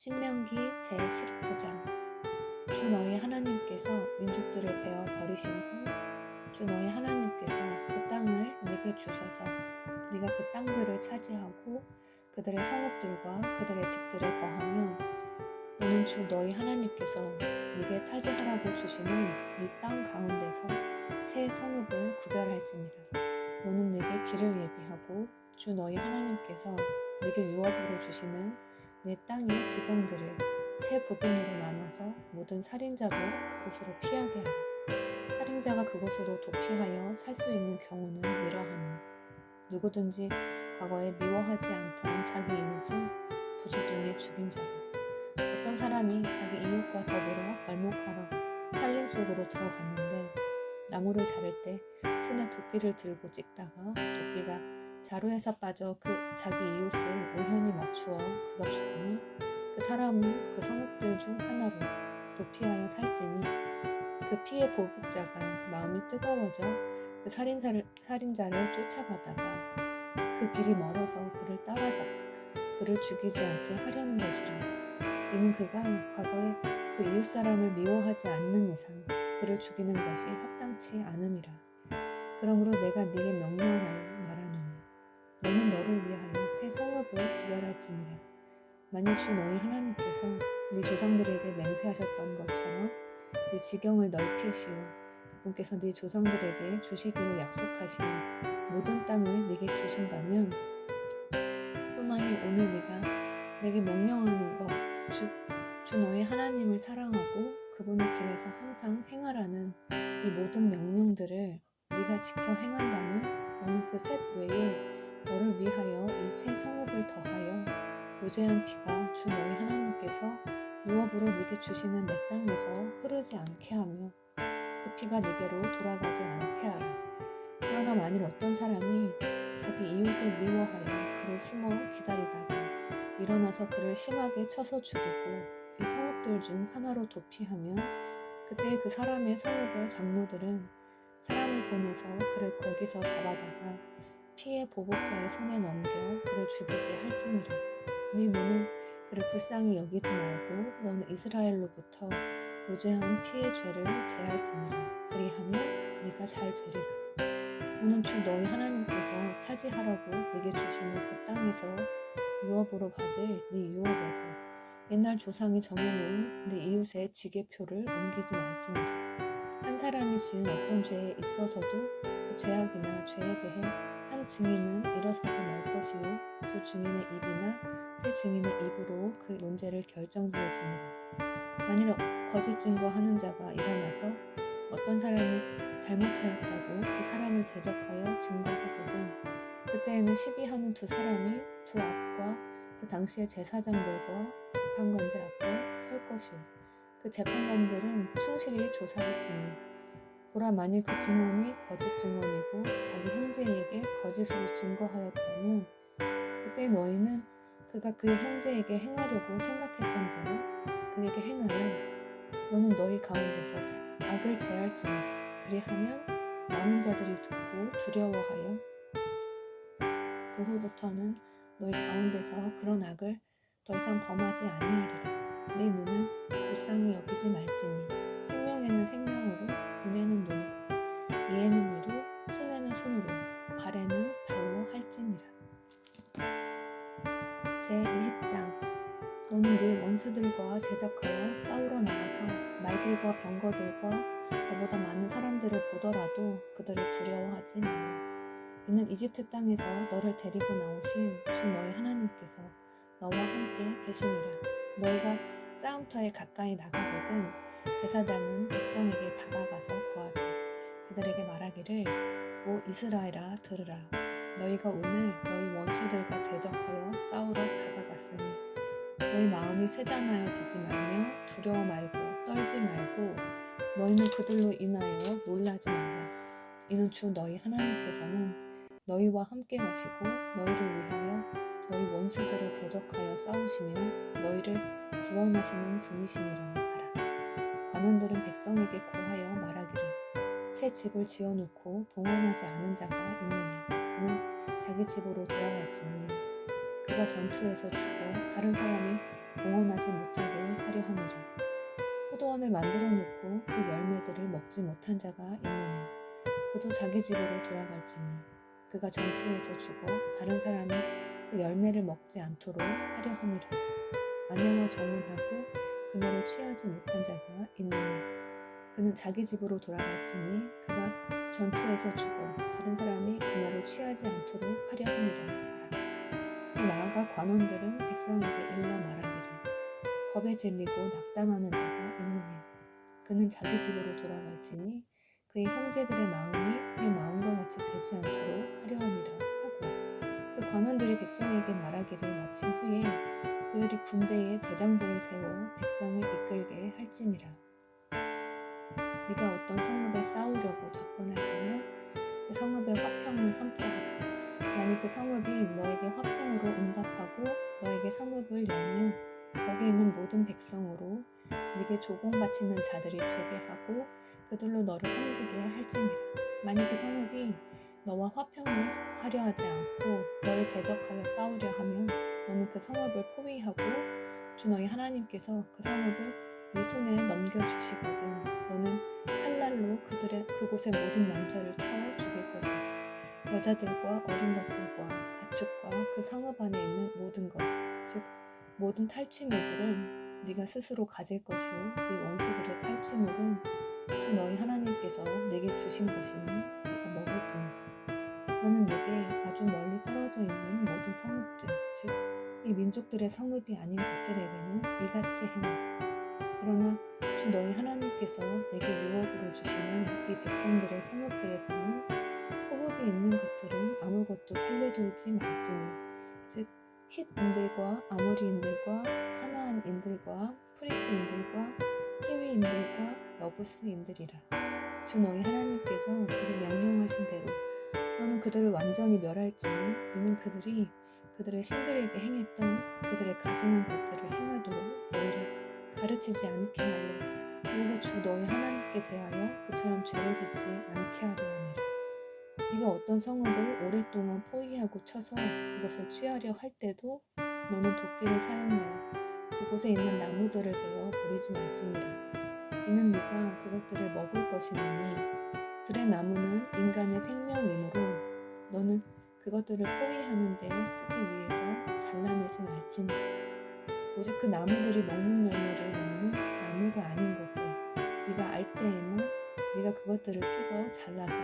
신명기 제19장. 주 너희 하나님께서 민족들을 베어 버리신 후 주 너희 하나님께서 그 땅을 네게 주셔서 네가 그 땅들을 차지하고 그들의 성읍들과 그들의 집들을 거하며 너는 주 너희 하나님께서 네게 차지하라고 주시는 네 땅 가운데서 새 성읍을 구별할지니라. 너는 네게 길을 예비하고 주 너희 하나님께서 네게 유업으로 주시는 내 땅의 지경들을 세 부분으로 나눠서 모든 살인자로 그곳으로 피하게 하라. 살인자가 그곳으로 도피하여 살 수 있는 경우는 이러하니 누구든지 과거에 미워하지 않던 자기 이웃을 부지중에 죽인 자라. 어떤 사람이 자기 이웃과 더불어 벌목하러 살림 속으로 들어갔는데 나무를 자를 때 손에 도끼를 들고 찍다가 도끼가 자루에서 빠져 그 자기 이웃을 우연히 맞추어 그가 죽으면 그 사람은 그 성읍들 중 하나로 도피하여 살지니 그 피의 보복자가 마음이 뜨거워져 그 살인사를, 살인자를 쫓아가다가 그 길이 멀어서 그를 따라잡다가 그를 죽이지 않게 하려는 것이라. 이는 그가 과거에 그 이웃 사람을 미워하지 않는 이상 그를 죽이는 것이 합당치 않음이라. 그러므로 내가 네게 명령하여 너는 너를 위하여 새 성읍을 구별할지니라. 만일 주 너희 하나님께서 네 조상들에게 맹세하셨던 것처럼 네 지경을 넓히시오 그분께서 네 조상들에게 주시기로 약속하신 모든 땅을 네게 주신다면 또 만일 오늘 네가 내게 명령하는 것, 즉, 주 너희 하나님을 사랑하고 그분의 길에서 항상 행하라는 이 모든 명령들을 네가 지켜 행한다면 너는 그 셋 외에 너를 위하여 이새 성읍을 더하여 무죄한 피가 주 너희 하나님께서 유업으로 네게 주시는 내 땅에서 흐르지 않게 하며 그 피가 네게로 돌아가지 않게 하라. 그러나 만일 어떤 사람이 자기 이웃을 미워하여 그를 숨어 기다리다가 일어나서 그를 심하게 쳐서 죽이고 이 성읍들 중 하나로 도피하면 그때 그 사람의 성읍의 장로들은 사람을 보내서 그를 거기서 잡아다가 피해 보복자의 손에 넘겨 그를 죽이게 할지니라. 네 눈은 그를 불쌍히 여기지 말고 너는 이스라엘로부터 무죄한 피의 죄를 제할지니라. 그리하면 네가 잘 되리라. 너는 주 너희 하나님께서 차지하라고 네게 주시는 그 땅에서 유업으로 받을 네 유업에서 옛날 조상이 정해놓은 네 이웃의 지게표를 옮기지 말지니라. 한 사람이 지은 어떤 죄에 있어서도 그 죄악이나 죄에 대해 한 증인은 일어서지 말 것이요. 두 증인의 입이나 세 증인의 입으로 그 문제를 결정지을지니라 만일 거짓 증거하는 자가 일어나서 어떤 사람이 잘못하였다고 그 사람을 대적하여 증거하거든 그때에는 시비하는 두 사람이 두 앞과 그 당시의 제사장들과 재판관들 앞에 설 것이요. 그 재판관들은 충실히 조사를 지니 보라 만일 그 증언이 거짓 증언이고 자기 형제에게 거짓으로 증거하였다면 그때 너희는 그가 그의 형제에게 행하려고 생각했던 대로 그에게 행하여 너는 너희 가운데서 악을 제할지니 그리하면 남은 자들이 듣고 두려워하여 그 후부터는 너희 가운데서 그런 악을 더 이상 범하지 아니하리라. 네 눈은 불쌍히 여기지 말지니 생명에는 생명으로 눈에는 눈으로, 이에는 이로, 손에는 손으로, 발에는 발로 할지니라. 제20장 너는 네 원수들과 대적하여 싸우러 나가서 말들과 병거들과 너보다 많은 사람들을 보더라도 그들을 두려워하지 말라. 이는 이집트 땅에서 너를 데리고 나오신 주 너희 하나님께서 너와 함께 계심이라. 너희가 싸움터에 가까이 나가거든 제사장은 백성에게 다가가서 구하되 그들에게 말하기를 오 이스라엘아 들으라. 너희가 오늘 너희 원수들과 대적하여 싸우러 다가갔으니 너희 마음이 쇠잔하여지지 말며 두려워 말고 떨지 말고 너희는 그들로 인하여 놀라지 말라. 이는 주 너희 하나님께서는 너희와 함께 가시고 너희를 위하여 너희 원수들을 대적하여 싸우시며 너희를 구원하시는 분이시니라 관원들은 백성에게 고하여 말하기를 새 집을 지어놓고 봉헌하지 않은 자가 있느냐 그는 자기 집으로 돌아갈지니 그가 전투에서 죽어 다른 사람이 동원하지 못하게 하려 함이라. 포도원을 만들어 놓고 그 열매들을 먹지 못한 자가 있느냐. 그도 자기 집으로 돌아갈지니 그가 전투에서 죽어 다른 사람이 그 열매를 먹지 않도록 하려 함이라. 아내와 정혼하고 그녀를 취하지 못한 자가 있느냐. 그는 자기 집으로 돌아갈지니 그가 전투에서 죽어 다른 사람이 그녀를 취하지 않도록 하려 함이라. 더 나아가 관원들은 백성에게 일러 말하기를 겁에 질리고 낙담하는 자가 있느냐 그는 자기 집으로 돌아갈지니 그의 형제들의 마음이 그의 마음과 같이 되지 않도록 하려 함이라 하고 그 관원들이 백성에게 말하기를 마친 후에 그들이 군대에 대장들을 세워 백성을 이끌게 할지니라 네가 어떤 성읍에 싸우려고 접근할 때면 그 성읍의 화평을 선포하라 만일 그 성읍이 너에게 화평으로 응답하고 너에게 성읍을 열면 거기 있는 모든 백성으로 네게 조공 바치는 자들이 되게 하고 그들로 너를 섬기게 할지니라. 만일 그 성읍이 너와 화평을 하려 하지 않고 너를 대적하여 싸우려 하면 너는 그 성읍을 포위하고 주 너희 하나님께서 그 성읍을 네 손에 넘겨 주시거든 너는 칼날로 그들의 그곳의 모든 남자를 쳐 죽일 것이다. 여자들과 어린 것들과 가축과 그 성읍 안에 있는 모든 것, 즉 모든 탈취물들은 네가 스스로 가질 것이요 네 원수들의 탈취물은 주 너희 하나님께서 내게 주신 것이니 네가 먹을지니라. 너는 내게 아주 멀리 떨어져 있는 모든 성읍들, 즉 이 민족들의 성읍이 아닌 것들에게는 이같이 행하라. 그러나 주 너희 하나님께서 내게 유업으로 주시는 이 백성들의 성읍들에서는 호흡이 있는 것들은 아무것도 살려둘지 말지니 즉 힛인들과 아모리인들과 카나안인들과 프리스인들과 히위인들과 여부스인들이라 주 너희 하나님께서 내게 명령하신 대로 너는 그들을 완전히 멸할지니 이는 그들이 그들의 신들에게 행했던 그들의 가증한 것들을 행하도록 너희를 가르치지 않게 하여 너희가 주 너희 하나님께 대하여 그처럼 죄를 짓지 않게 하려 함이라 네가 어떤 성읍을 오랫동안 포위하고 쳐서 그것을 취하려 할 때도 너는 도끼를 사용하여 그곳에 있는 나무들을 베어 버리지 말지니라. 이는 네가 그것들을 먹을 것이니 들의 나무는 인간의 생명이므로 너는 그것들을 포위하는 데 쓰기 위해서 잘라내지 말지니라. 오직 그 나무들이 먹는 열매를 맺는 나무가 아닌 것을 네가 알 때에만 네가 그것들을 찍어 잘라서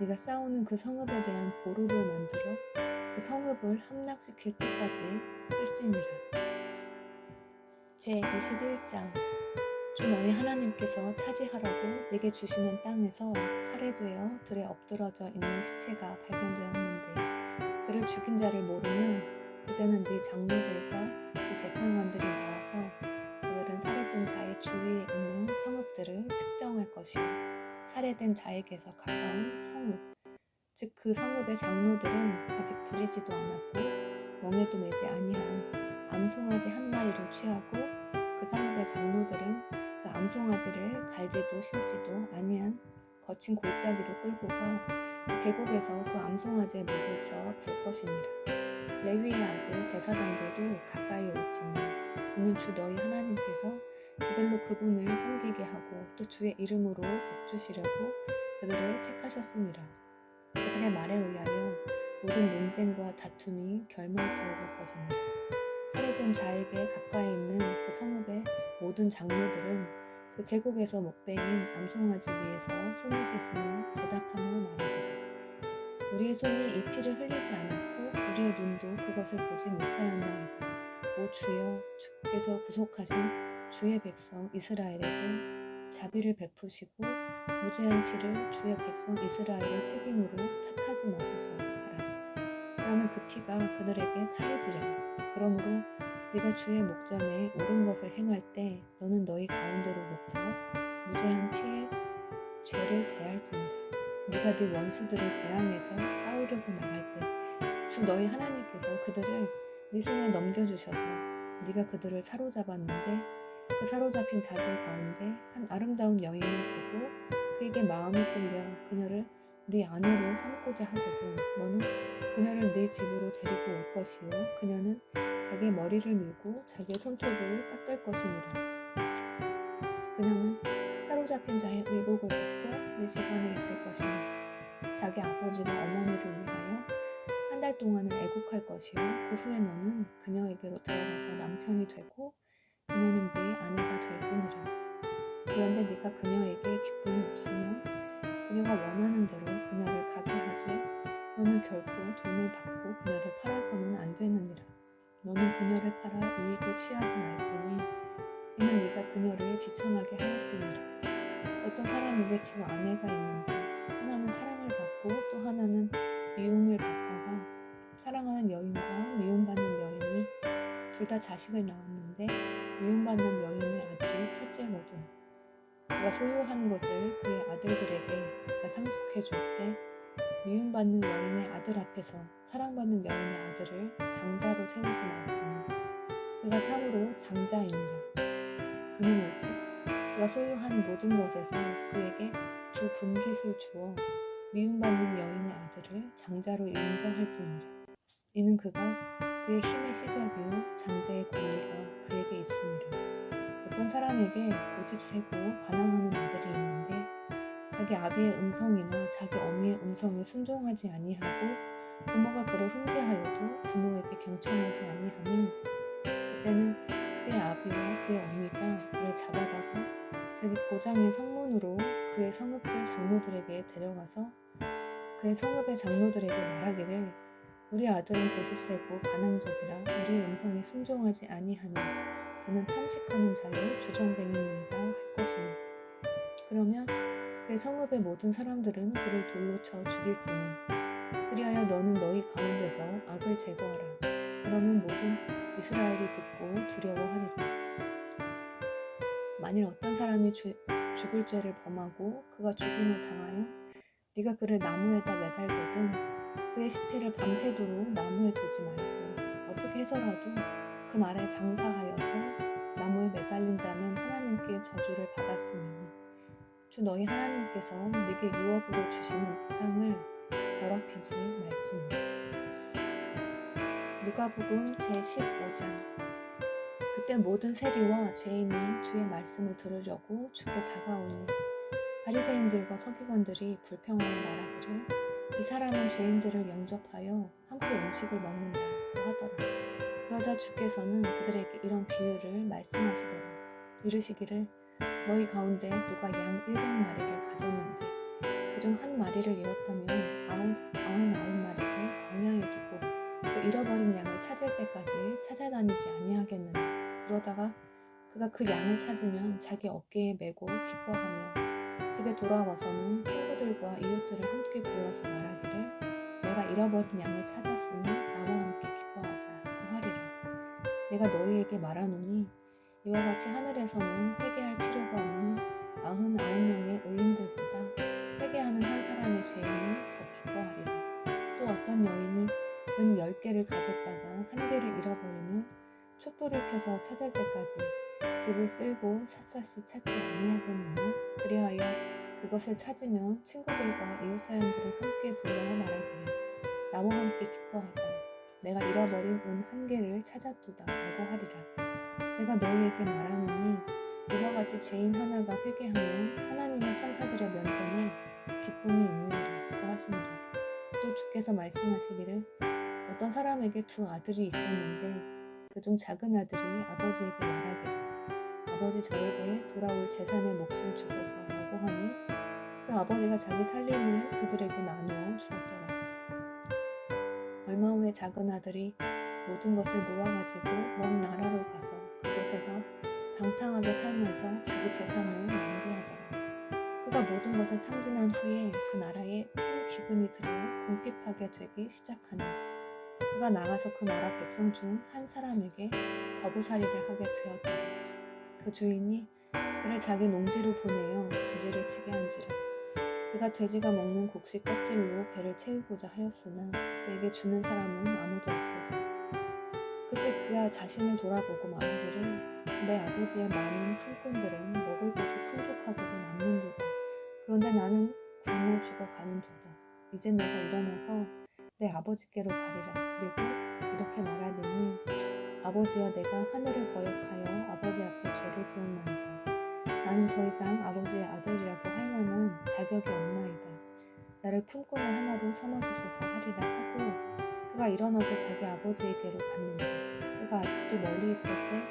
네가 싸우는 그 성읍에 대한 보루를 만들어 그 성읍을 함락시킬 때까지 쓸지니라. 제 21장 주 너희 하나님께서 차지하라고 내게 주시는 땅에서 살해되어 들에 엎드러져 있는 시체가 발견되었는데 그를 죽인 자를 모르면 그때는 네 장로들과 네 재판관들이 나와서 그들은 살해된 자의 주위에 있는 성읍들을 측정할 것이요. 살해된 자에게서 가까운 성읍, 즉 그 성읍의 장로들은 아직 부리지도 않았고 멍에도 매지 아니한 암송아지 한 마리를 취하고 그 성읍의 장로들은 그 암송아지를 갈지도 심지도 아니한 거친 골짜기로 끌고 가그 계곡에서 그 암송아지의 목을 쳐벨 것이니라. 레위의 아들 제사장들도 가까이 올지니 그는 주 너희 하나님께서 그들로 그분을 섬기게 하고 또 주의 이름으로 복 주시려고 그들을 택하셨습니다. 그들의 말에 의하여 모든 논쟁과 다툼이 결말지어질 것입니다. 살해된 자에게 가까이 있는 그 성읍의 모든 장로들은 그 계곡에서 목베인 암송아지 위에서 손을 씻으며 대답하며 말하기를 우리의 손이 이 피를 흘리지 않았고 우리의 눈도 그것을 보지 못하였나이다. 오 주여 주께서 구속하신 주의 백성 이스라엘에게 자비를 베푸시고 무죄한 피를 주의 백성 이스라엘의 책임으로 탓하지 마소서 하라. 그러면 그 피가 그들에게 사해지리라. 그러므로 네가 주의 목전에 옳은 것을 행할 때 너는 너희 가운데로부터 무죄한 피의 죄를 제할지니라. 네가 네 원수들을 대항해서 싸우려고 나갈 때 주 너희 하나님께서 그들을 네 손에 넘겨주셔서 네가 그들을 사로잡았는데 그 사로잡힌 자들 가운데 한 아름다운 여인을 보고 그에게 마음이 끌려 그녀를 네 아내로 삼고자 하거든 너는 그녀를 네 집으로 데리고 올 것이요. 그녀는 자기 머리를 밀고 자기 손톱을 깎을 것이니라. 그녀는 사로잡힌 자의 의복을 벗고 네 집안에 있을 것이며 자기 아버지와 어머니를 위하여 한 달 동안은 애곡할 것이요. 그 후에 너는 그녀에게로 들어가서 남편이 되고 그녀는 네 아내가 될지니라. 그런데 네가 그녀에게 기쁨이 없으면 그녀가 원하는 대로 그녀를 가게 하되 너는 결코 돈을 받고 그녀를 팔아서는 안 되느니라. 너는 그녀를 팔아 이익을 취하지 말지니 이는 네가 그녀를 비천하게 하였음이라 어떤 사람에게 두 아내가 있는데 하나는 사랑을 받고 또 하나는 미움을 받다가 사랑하는 여인과 미움받는 여인이 둘 다 자식을 낳았는데 미움받는 여인의 아들이 첫째거든 그가 소유한 것을 그의 아들들에게 그가 상속해 줄 때 미움받는 여인의 아들 앞에서 사랑받는 여인의 아들을 장자로 세우지 말지니 그가 참으로 장자이니라. 그는 오직 그가 소유한 모든 것에서 그에게 두 분깃을 주어 미움받는 여인의 아들을 장자로 인정할지니라 이는 그가 그의 힘의 시작이요 장자의 권리가 그에게 있습니다. 어떤 사람에게 고집 세고 반항하는 아들이 있는데 자기 아비의 음성이나 자기 어미의 음성에 순종하지 아니하고 부모가 그를 훈계하여도 부모에게 경청하지 아니하면 그때는 그의 아비와 그의 어미가 그를 잡아다가 자기 고장의 성문으로 그의 성읍들 장로들에게 데려가서 그의 성읍의 장로들에게 말하기를 우리 아들은 고집세고 반항적이라 우리의 음성에 순종하지 아니하니 그는 탐식하는 자요 주정뱅이니이다 할 것이니. 그러면 그의 성읍의 모든 사람들은 그를 돌로 쳐 죽일지니. 그리하여 너는 너희 가운데서 악을 제거하라. 그러면 모든 이스라엘이 듣고 두려워하리라. 만일 어떤 사람이 주, 죽을 죄를 범하고 그가 죽임을 당하여 네가 그를 나무에다 매달거든 그의 시체를 밤새도록 나무에 두지 말고 어떻게 해서라도 그 나라에 장사하여서 나무에 매달린 자는 하나님께 저주를 받았으니 주 너희 하나님께서 네게 유업으로 주시는 그 땅을 더럽히지 말지니 누가복음 제15장 그때 모든 세리와 죄인이 주의 말씀을 들으려고 주께 다가오니 바리새인들과 서기관들이 불평하여 말하기를 이 사람은 죄인들을 영접하여 함께 음식을 먹는다고 하더라. 그러자 주께서는 그들에게 이런 비유를 말씀하시더라. 이르시기를 너희 가운데 누가 양 100마리를 가졌는데 그중 한 마리를 잃었다면 아흔, 아흔아홉 마리를 광야에 두고 그 잃어버린 양을 찾을 때까지 찾아다니지 아니하겠느냐. 그러다가 그가 그 양을 찾으면 자기 어깨에 메고 기뻐하며 집에 돌아와서는 친구들과 이웃들을 함께 불러서 말하기를 내가 잃어버린 양을 찾았으니 나와 함께 기뻐하자 고 하리라. 내가 너희에게 말하노니 이와 같이 하늘에서는 회개할 필요가 없는 아흔 아홉 명의 의인들보다 회개하는 한 사람의 죄인을 더 기뻐하리라. 또 어떤 여인이 은열 개를 가졌다가 한 개를 잃어버리면 촛불을 켜서 찾을 때까지 집을 쓸고 샅샅이 찾지 아니하겠느냐? 그리하여 그것을 찾으면 친구들과 이웃 사람들을 함께 불러 말하기를 나와 함께 기뻐하자. 내가 잃어버린 은 한 개를 찾았도다 라고 하리라. 내가 너희에게 말하노니 이와 같이 죄인 하나가 회개하면 하나님의 천사들의 면전에 기쁨이 있느니라 고 하시니라. 또 주께서 말씀하시기를 어떤 사람에게 두 아들이 있었는데 그중 작은 아들이 아버지에게 말하기를 아버지 저에게 돌아올 재산의 몫을 주소서라고 하니 그 아버지가 자기 살림을 그들에게 나누어 주었더라. 얼마 후에 작은 아들이 모든 것을 모아가지고 먼 나라로 가서 그곳에서 방탕하게 살면서 자기 재산을 낭비하더라. 그가 모든 것을 탕진한 후에 그 나라에 큰 기근이 들어 궁핍하게 되기 시작하니 그가 나가서 그 나라 백성 중 한 사람에게 거부살이를 하게 되었더라. 그 주인이 그를 자기 농지로 보내어 돼지를 치게 한지라. 그가 돼지가 먹는 곡식 껍질로 배를 채우고자 하였으나 그에게 주는 사람은 아무도 없도다. 그때 그가 자신을 돌아보고 말하기를 내 아버지의 많은 품꾼들은 먹을 것이 풍족하고도 남는도다. 그런데 나는 굶어 죽어 가는도다. 이제 내가 일어나서 내 아버지께로 가리라. 그리고 이렇게 말하리니 아버지여 내가 하늘을 거역하여 아버지 앞에 죄를 지었나이다. 나는 더 이상 아버지의 아들이라고 할 만한 자격이 없나이다. 나를 품꾼의 하나로 삼아주소서 하리라 하고 그가 일어나서 자기 아버지에게로 갔는데 그가 아직도 멀리 있을 때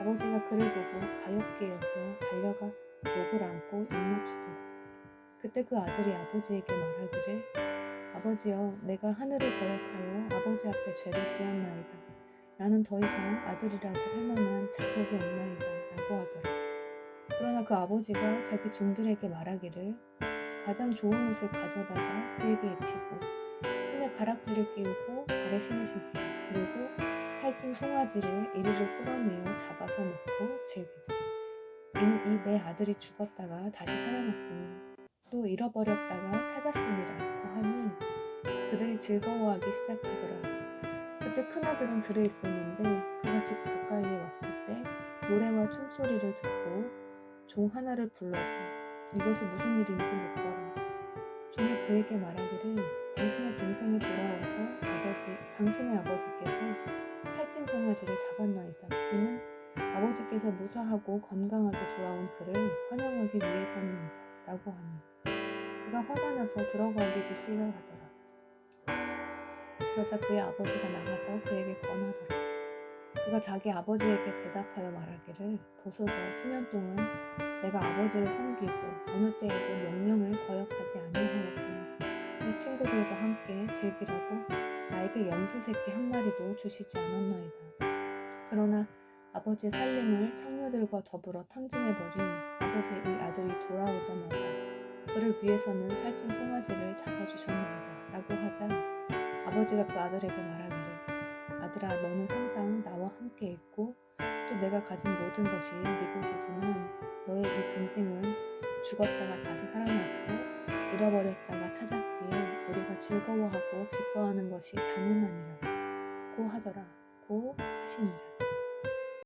아버지가 그를 보고 가엾게 여겨 달려가 목을 안고 입맞추더라. 그때 그 아들이 아버지에게 말하기를 아버지여 내가 하늘을 거역하여 아버지 앞에 죄를 지었나이다. 나는 더 이상 아들이라고 할 만한 자격이 없나이다. 라고 하더라. 그러나 그 아버지가 자기 종들에게 말하기를 가장 좋은 옷을 가져다가 그에게 입히고 손에 가락지를 끼우고 발에 신으시기를 그리고 살찐 송아지를 이리로 끌어내어 잡아서 먹고 즐기자. 이는 이 내 아들이 죽었다가 다시 살아났으며 또 잃어버렸다가 찾았음이라고 하니 그들이 즐거워하기 시작하더라. 그때 큰아들은 들에 있었는데 그가 집 가까이에 왔을 때 노래와 춤소리를 듣고 종 하나를 불러서 이것이 무슨 일인지 묻더라. 종이 그에게 말하기를 당신의 동생이 돌아와서 아버지, 당신의 아버지께서 살찐 송아지를 잡았나이다. 이는 아버지께서 무사하고 건강하게 돌아온 그를 환영하기 위해서입니다. 라고 하니 그가 화가 나서 들어가기도 싫어하더라. 그러자 그의 아버지가 나가서 그에게 권하더라. 그가 자기 아버지에게 대답하여 말하기를 보소서 수년 동안 내가 아버지를 섬기고 어느 때에도 명령을 거역하지 아니하였으며 내 친구들과 함께 즐기라고 나에게 염소 새끼 한 마리도 주시지 않았나이다. 그러나 아버지의 살림을 창녀들과 더불어 탕진해버린 아버지의 이 아들이 돌아오자마자 그를 위해서는 살찐 송아지를 잡아주셨나이다. 라고 하자 아버지가 그 아들에게 말하기를 아들아 너는 항상 나와 함께 있고 또 내가 가진 모든 것이 네 것이지만 너의 이 동생은 죽었다가 다시 살아났고 잃어버렸다가 찾았기에 우리가 즐거워하고 기뻐하는 것이 당연하니라 고 하더라 고 하시니라